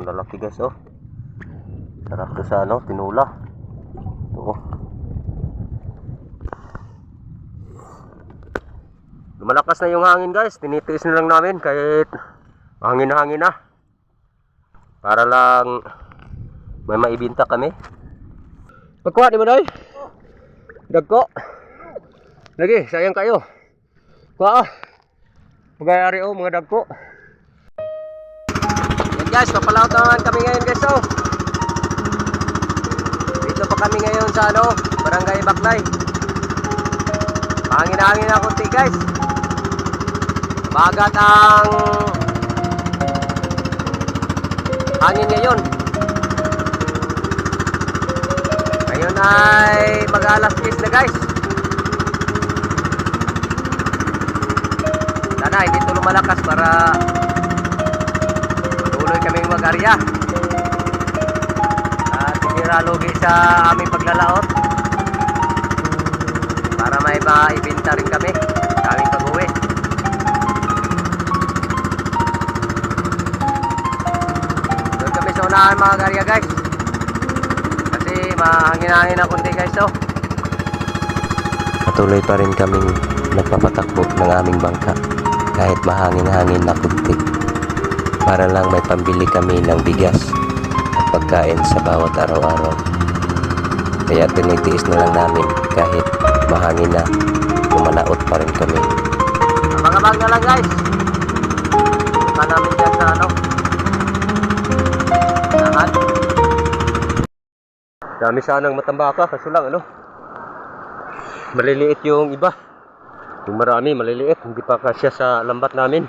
Ang lalaki guys oh. Sarap to sa ano, tinula. Oo. Lumalakas na yung hangin guys. Tinitiis na lang namin kahit hangin na hangin na. Para lang may maibinta kami. Pagkuha ni mo doy. Dagko. Lagi, sayang kayo. Kuha ah. Pagayari oh, mga dagko. Guys, papalaot naman kami ngayon guys oh. Dito pa kami ngayon sa ano, Barangay Baklay. Hangin-hangin na konti guys. Bagat ang hangin ngayon. Ngayon ay mag-alas 10 na guys. Sana hindi ito lumalakas para kaming mag-arya. At hindi ralugi sa aming paglalaot. Para may maibinta rin kami sa aming pag-uwi. Doon kami sa unahan mga karya guys. Kasi mahangin-hangin na kundi guys oh. Patuloy pa rin kaming nagpapatakbo ng aming bangka kahit mahangin-hangin na kunti para lang may pambili kami ng bigas at pagkain sa bawat araw-araw. Kaya tinitiis na lang namin kahit mahangin na kumalaot pa rin kami. Abang-abang na lang guys. Punta namin dyan sa ano. Lahat. Dami sanang matambaka kaso lang ano. Maliliit yung iba. Yung marami maliliit, hindi pa kasya sa lambat namin.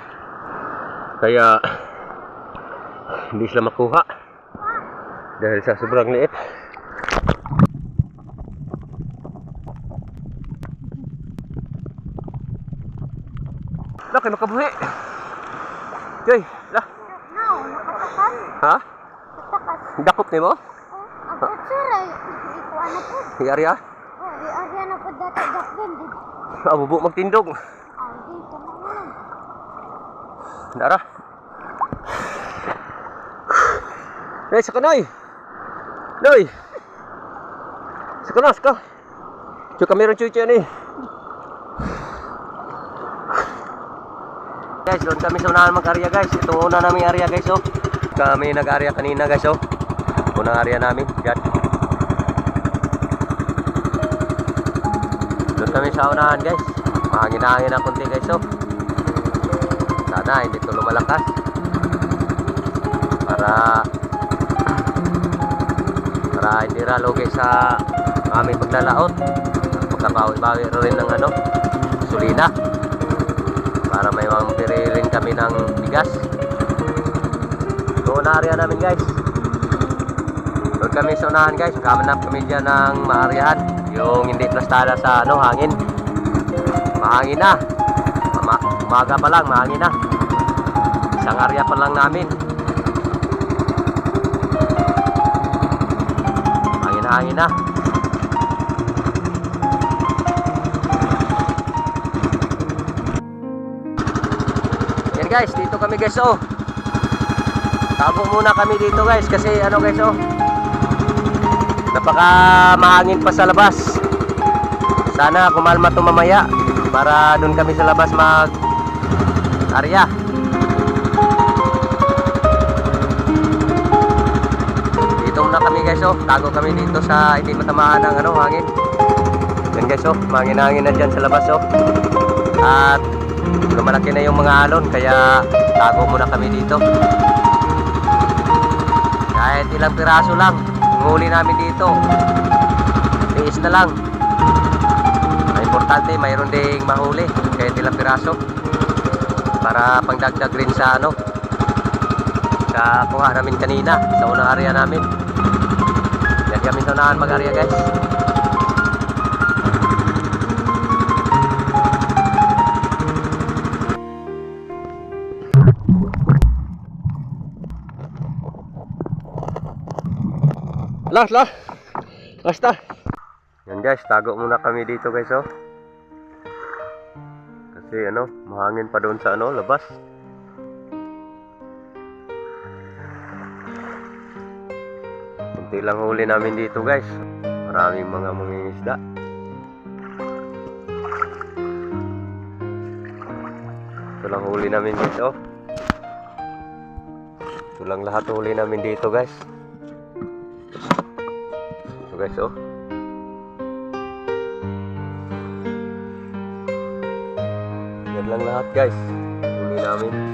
Kaya hindi sila makuha. Dahil sa sobrang liit. Laki makabuhi. Joy, lah. No, nakatakan. Ha? Katakas. Dakop ni mo? Oh, ako sir ay ikuan na po. Yari ah. Oh, di arya na po dati dakben. Di Abubo magtindog. ay dito na lang. Dara. Eh, sa kanoy. Noy. Sa kanas ka. Chuka meron chucha ni. Guys, doon kami sa unahan mag-area guys. Ito una namin area guys oh. Kami nag-area kanina guys oh. Unang area namin. Diyan. Doon kami sa unahan guys. Mahangin-hangin na konti guys oh. Sana hindi ito lumalakas. Para para hindi ralugi sa aming paglalaot. Pagkakawi-bawi rin ng ano, sulina. Para may mambiri kami ng bigas. Doon na area namin guys. Doon kami sa unahan guys. Kamanap kami dyan ng maarihan. Yung hindi plastada sa ano, hangin. Mahangin na. Umaga pa lang, mahangin na. Isang area pa lang namin. Hangin-hangin na. Yan guys, dito kami guys oh. Tabo muna kami dito guys kasi ano guys oh. Napaka mahangin pa sa labas. Sana kumalma to mamaya para doon kami sa labas mag area. Guys oh. Tago kami dito sa hindi matamaan ng ano hangin. Yan guys oh, mahangin-hangin na dyan sa labas oh. At lumalaki na yung mga alon kaya tago muna kami dito. Kahit ilang piraso lang, ang huli namin dito. Tiis na lang. Ang importante, mayroon ding mahuli kahit ilang piraso. Para pangdagdag rin sa ano, sa kuha namin kanina, sa unang area namin. Kami sa unahan mag-area guys. Lah, lah. Basta. Yan guys, tago muna kami dito guys oh. Kasi ano, mahangin pa doon sa ano, labas. Kunti lang huli namin dito guys. Maraming mga mangingisda. Ito lang huli namin dito. Ito lang lahat huli namin dito guys. Ito guys oh. Yan lang lahat guys. Huli namin.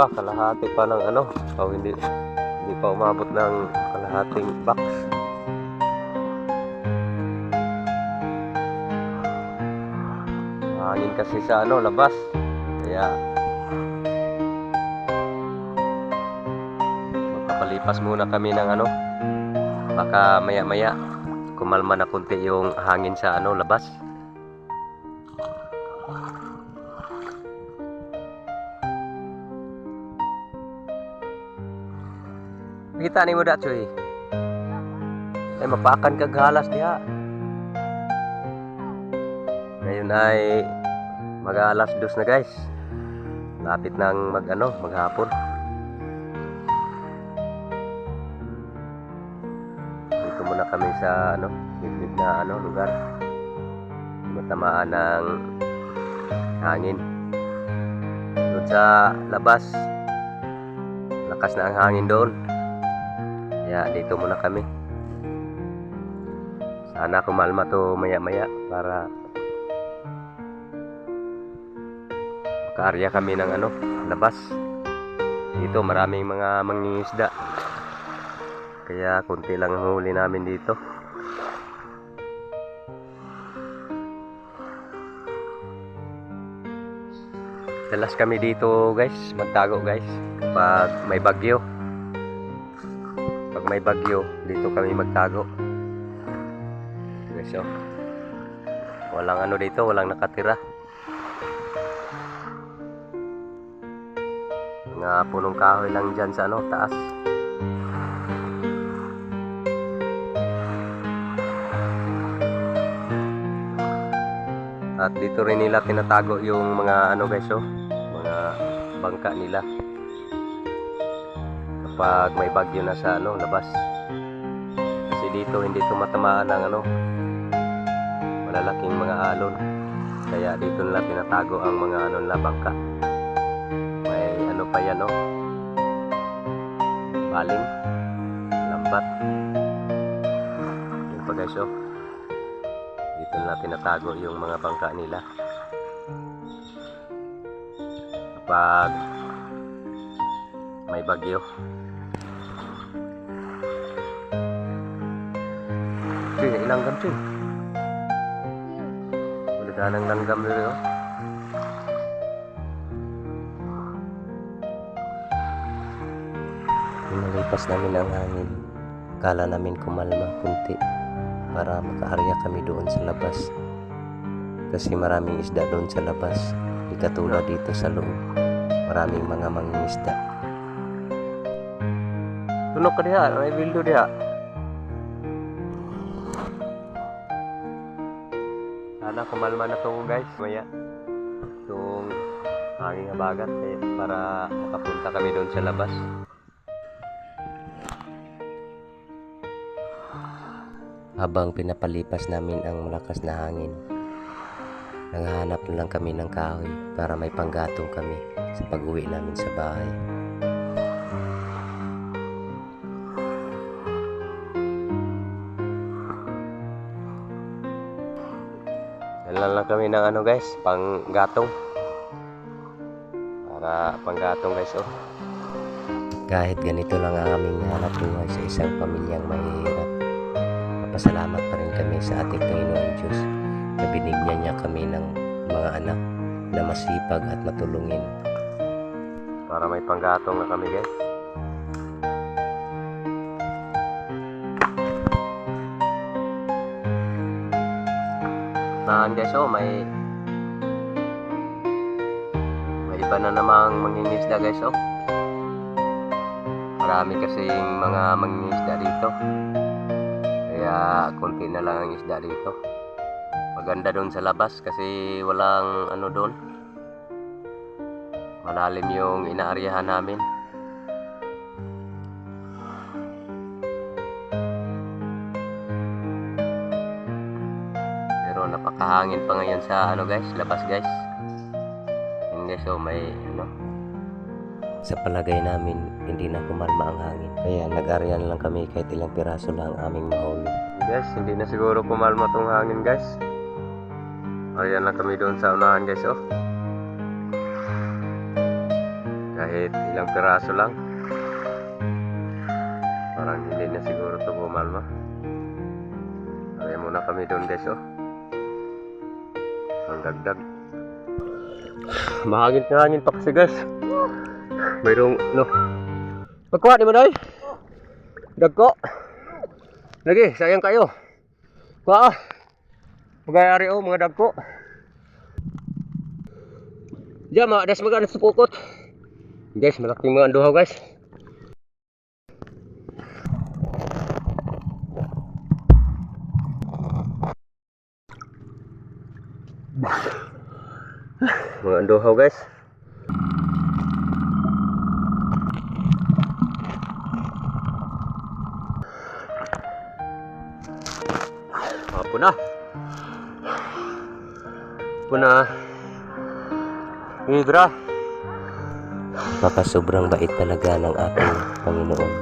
Pa, kalahati pa ng ano. O hindi, hindi pa umabot ng kalahating box. Hangin kasi sa ano, labas. Kaya magpapalipas muna kami ng ano. Baka maya-maya kumalma na kunti yung hangin sa ano, labas. Kita ni mo da cuy. Ay mapakan kag halas diha. Ngayon ay mag-alas dos na guys. Lapit nang mag ano, maghapon. Dito muna kami sa ano, liblib na ano, lugar. Matamaan ng hangin. Doon sa labas, lakas na ang hangin doon. Kaya dito muna kami. Sana kumalma to maya-maya para makaarya kami ng ano, labas. Dito maraming mga mangingisda. Kaya konti lang ang huli namin dito. Dalas kami dito guys, magtago guys. Pag may bagyo. May bagyo, dito kami magtago. Guys, oh. Walang ano dito, walang nakatira. Mga punong kahoy lang dyan sa ano, taas. At dito rin nila tinatago yung mga ano guys, oh, mga bangka nila. Kapag may bagyo na sa ano, labas. Kasi dito hindi tumatamaan ng ano, malalaking mga alon. Kaya dito nila tinatago ang mga ano nila bangka. May ano pa yan, oh. Baling, lambat. Yun pa guys, oh. Dito nila tinatago yung mga bangka nila. Kapag may bagyo. Cuy, ilanggam cuy. Wala ka nang langgam dito. oh. Pinalipas namin ang hangin. Kala namin kumalma kunti para makaarya kami doon sa labas. Kasi maraming isda doon sa labas. Di katulad dito sa loob. Maraming mga mangingisda. Tunok ka diha, may bildo diha. Sana kumalma na to guys. Maya. Itong hanging habagat eh, para makapunta kami doon sa labas. Habang pinapalipas namin ang malakas na hangin, nanghahanap na lang kami ng kahoy para may panggatong kami sa pag-uwi namin sa bahay. Dala lang kami ng ano guys, panggatong. Para panggatong guys oh. Kahit ganito lang ang aming hanap buhay sa isang pamilyang mahihirap. Papasalamat pa rin kami sa ating Panginoon Diyos na binigyan niya kami ng mga anak na masipag at matulungin. Para may panggatong na kami guys. Saan guys oh, may may iba na namang mangingisda guys oh. Marami kasing mga mangingisda dito. Kaya konti na lang ang isda dito. Maganda doon sa labas kasi walang ano doon. Malalim yung inaaryahan namin. Napakahangin pa ngayon sa ano guys, labas guys. Yun guys, so may ano. Sa palagay namin, hindi na kumalma ang hangin. Kaya nag-arya na lang kami kahit ilang piraso lang ang aming mahuli. Guys, hindi na siguro kumalma tong hangin guys. Arya lang kami doon sa unahan guys oh. Kahit ilang piraso lang. Parang hindi na siguro to kumalma. Arya muna kami doon guys oh. Ang dagdag. Mahangin na hangin pa kasi guys. Mayroong, no. Pagkuha ni mo doy. Dagko. Lagi, sayang kayo. Kuha ah. Magayari oh, mga dagko. Diyan, mga das mga sa pukot. Guys, malaking mga duhaw guys. Mga duhaw guys. Apo na. Apo na. Hidra. Baka sobrang bait talaga ng ating Panginoon.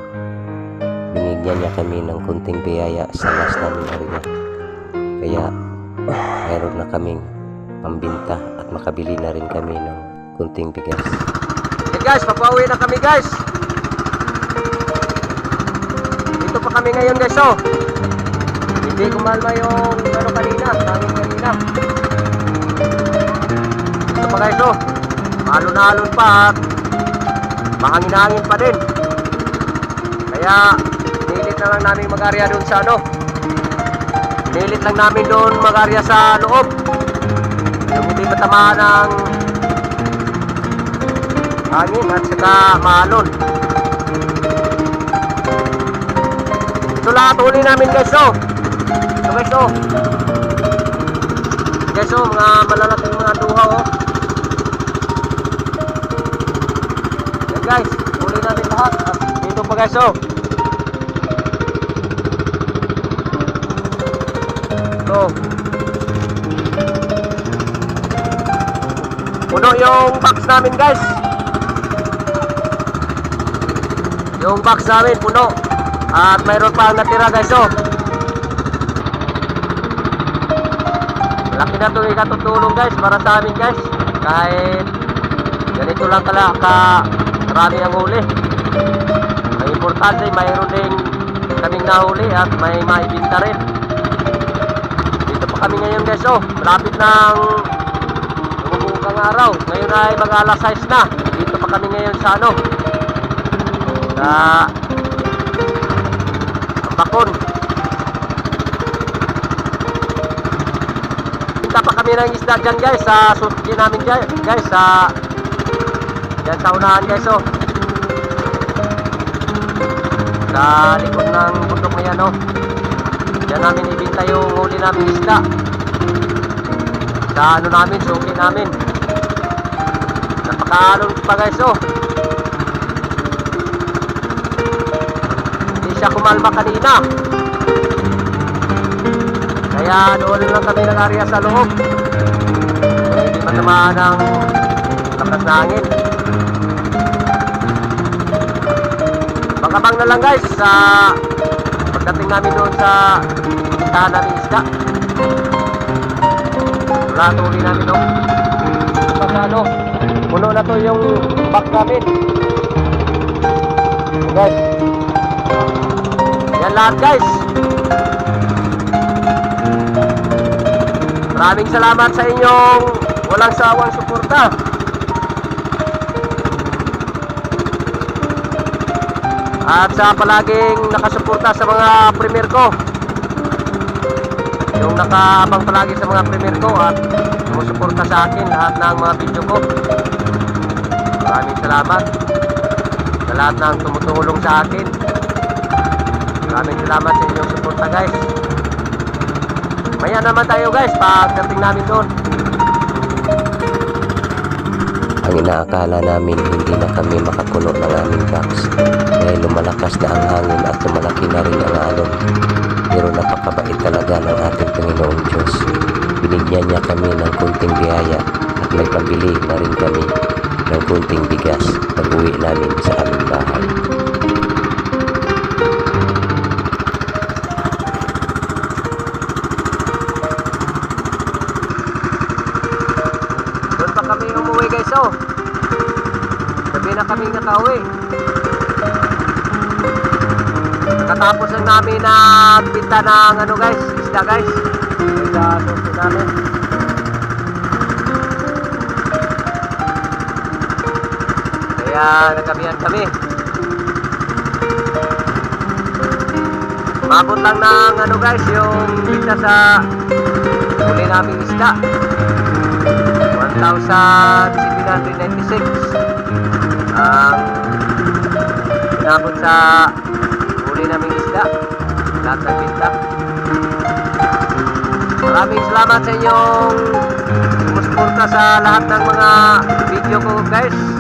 Binigyan niya kami ng kunting biyaya sa last namin area. Kaya mayroon na kaming pambinta at makabili na rin kami ng kunting bigas. Hey guys, papauwi na kami guys. Dito pa kami ngayon guys oh. Hindi kumalma yung ano kanina, hangin kanina. Ito pa guys oh. Malon-alon pa at mahangin-hangin pa din. Kaya nilit na lang namin mag-arya doon sa ano. Nilit lang namin doon mag-arya sa loob. Matamaan ng hangin at saka malon. Ito lahat huli namin guys oh. Ito oh. Guys oh, mga malalaking mga duha oh. Yan guys, huli namin lahat. At dito pa guys oh. Ito. Puno yung box namin guys. Yung box namin puno. At mayroon pa natira guys oh. Laki na ito ikatutulong guys para sa amin guys. Kahit ganito lang kala ka marami ang huli. Ang importante mayroon din kaming nahuli at may maibinta rin. Dito pa kami ngayon guys oh. Malapit ng bumubugang araw. Ngayon ay mag alas 6 na. Dito pa kami ngayon sa ano. Sa Bakon. Pinta pa kami ng isda dyan guys sa suki namin dyan, guys sa dyan sa unahan guys oh. Sa likod ng bundok na yan oh. Dyan namin ibinta yung huli namin isda. Sa ano namin, suki namin. Napakaalon pa guys oh. Hindi siya kumalma kanina. Kaya doon lang kami nag-area sa loob. Hindi matamaan ng lakas na hangin. Pagkabang na lang guys sa pagdating namin doon sa tindahan namin isda. Wala tuloy namin doon. Pag ano, puno na to yung back namin. Guys, yan lahat guys. Maraming salamat sa inyong walang sawang suporta. At sa palaging nakasuporta sa mga premier ko. Yung nakaabang palagi sa mga premier ko at sumusuporta sa akin lahat ng mga video ko. Maraming salamat sa lahat ng tumutulong sa akin. Maraming salamat sa inyong suporta guys. Maya naman tayo guys pagdating namin doon. Ang inaakala namin hindi na kami makapuno ng aming box dahil lumalakas na ang hangin at lumalaki na rin ang alon. Pero napakabait talaga ng ating Panginoong Diyos. Binigyan niya kami ng kunting biyaya at may pambili na rin kami ng kunting bigas pag uwi namin sa aming bahay. Doon pa kami umuwi guys oh. Gabi na kami nakauwi. Katapos lang namin na pinta ng ano guys, isda guys. Sa suso namin. Kaya nagkamihan kami. Mabot lang ng ano guys, yung pinta sa huli namin isda. 1,796 ang inabot sa huli naming isda lahat ng binta maraming salamat sa inyong sumusuporta sa lahat ng mga video ko guys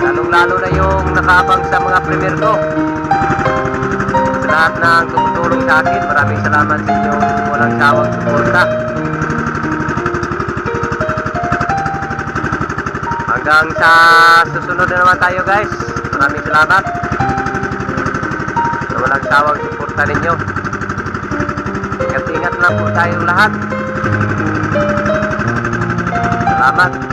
lalong lalo na yung nakaabang sa mga premiere ko sa lahat ng tumutulong sa akin maraming salamat sa inyong walang sawang suporta Hanggang sa susunod na naman tayo guys. Maraming salamat. Sa walang sawang suporta ninyo. Ingat-ingat lang po tayong lahat. Salamat.